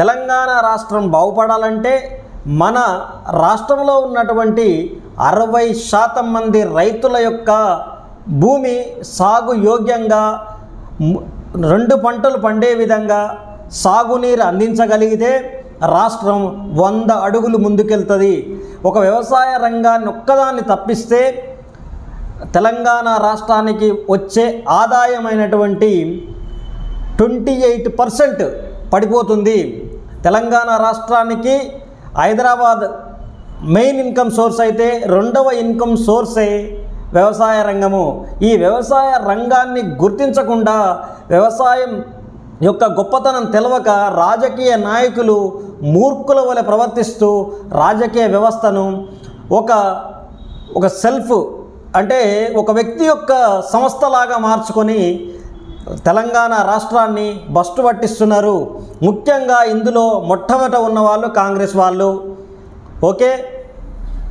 తెలంగాణ రాష్ట్రం బాగుపడాలంటే మన రాష్ట్రంలో ఉన్నటువంటి అరవై శాతం మంది రైతుల యొక్క భూమి సాగు యోగ్యంగా రెండు పంటలు పండే విధంగా సాగునీరు అందించగలిగితే రాష్ట్రం వంద అడుగులు ముందుకెళ్తుంది. ఒక వ్యవసాయ రంగాన్ని ఒక్కదాన్ని తప్పిస్తే తెలంగాణ రాష్ట్రానికి వచ్చే ఆదాయమైనటువంటి ట్వంటీ ఎయిట్ పర్సెంట్ పడిపోతుంది. తెలంగాణ రాష్ట్రానికి హైదరాబాద్ మెయిన్ ఇన్కమ్ సోర్స్ అయితే రెండవ ఇన్కమ్ సోర్సే వ్యవసాయ రంగము. ఈ వ్యవసాయ రంగాన్ని గుర్తించకుండా వ్యవసాయం యొక్క గొప్పతనం తెలవక రాజకీయ నాయకులు మూర్ఖుల వలె ప్రవర్తిస్తూ రాజకీయ వ్యవస్థను ఒక ఒక సెల్ఫ్ అంటే ఒక వ్యక్తి యొక్క సంస్థలాగా మార్చుకొని తెలంగాణ రాష్ట్రాన్ని బస్టు పట్టిస్తున్నారు. ముఖ్యంగా ఇందులో మొట్టమొదట ఉన్న వాళ్ళు కాంగ్రెస్ వాళ్ళు. ఓకే?